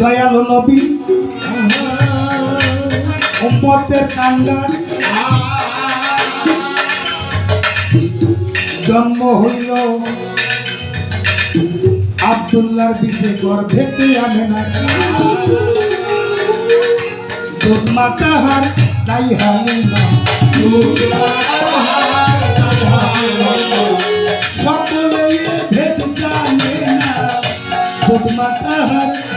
দয়ালু নবী। উম্মতের কাঙ্গাল জন্ম হইল আবদুল্লার বিশে গর্ভেতে আনে না সকলে ভেদ জানে না।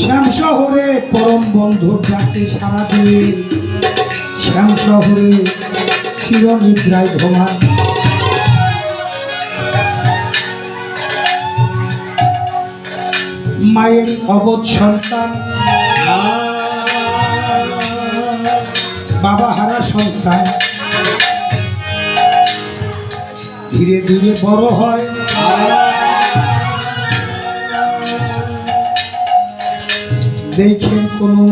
শ্যাম শহরে পরম বন্ধু যাকে সারা দিয়ে শ্যাম শহরে চিরনিদ্রায় ঘুমান। মায়ের অবধ সন্তান। বাবা হারা সন্তান। ধীরে ধীরে বড় হয়। দেখেন কোনো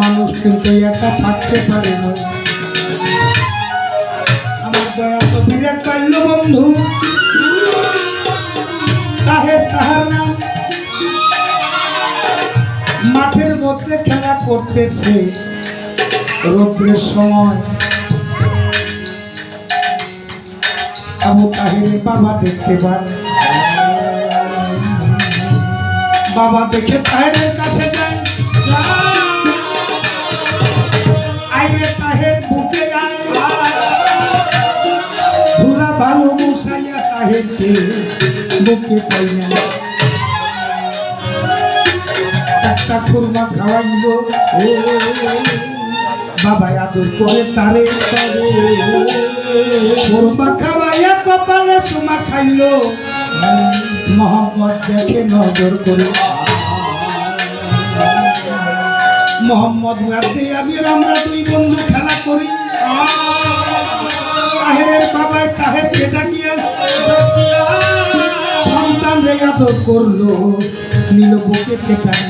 মানুষ কিন্তু একা থাকতে পারে না। আমার দয়া তো বিরাট পাইল বন্ধু তাহের তাহার নাম মাঠের মধ্যে খেলা করতেছে রৌদ্রের সময়। আবু তাহিরের বাবা দেখতে পান। বাবা দেখে তাহেরের কাছে যায়। আইরে তাহের বুকে যায়। ভুলা ভালো মুসাইয়া তাহেরকে বুকে বাবা আদর করে তারে তারে। খুরমা খাইল। মোহাম্মদ দেখে নজর করে মোহাম্মদ গাছে আমি আমরা দুই বন্ধু খেলা করি। তাহেরের বাবাই তাহের যেটা কি সন্তান রে আদর করল, নীল বুকে কেটাই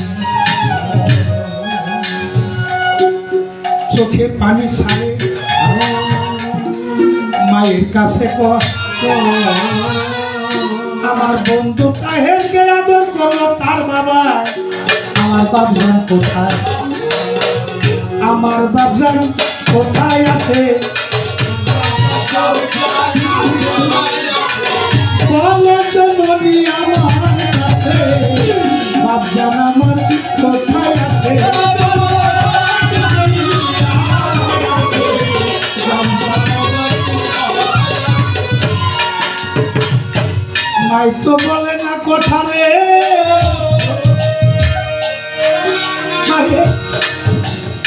চোখে পানি সারে মায়ের কাছে কষ্ট। আমার বন্ধু তাহেরকে আদর করল তার বাবা? আমার বাবা কোথায়? আমার বাবা কোথায় আছে? তো বলে না কথা রে।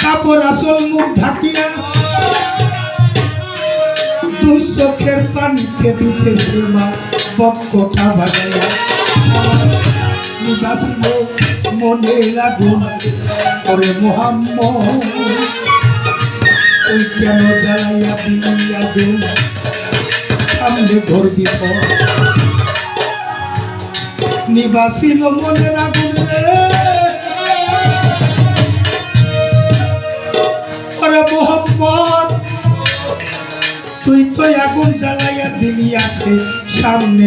কাপড় আসল মুখ ঢাকিয়া দুই চোখের পানিতে দিতেছে মা বক্কটা বাজাইয়া। নিবাসিল মনে লাগুন করে মোহাম্মদ দিন? সামনে বিপদ। নিবাসিল মনে রাখুন তুই তো এখন জ্বালাইয়া দিলি আছে সামনে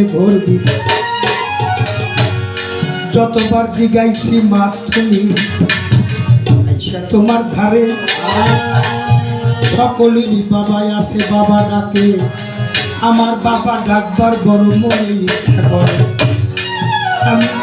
যতবার জিগাইছি মা তুমি, তোমার ধারে সকলেরই বাবাই আছে বাবা ডাকে। আমার বাবা ডাকবার বড় মনে ইচ্ছা করে। Amen.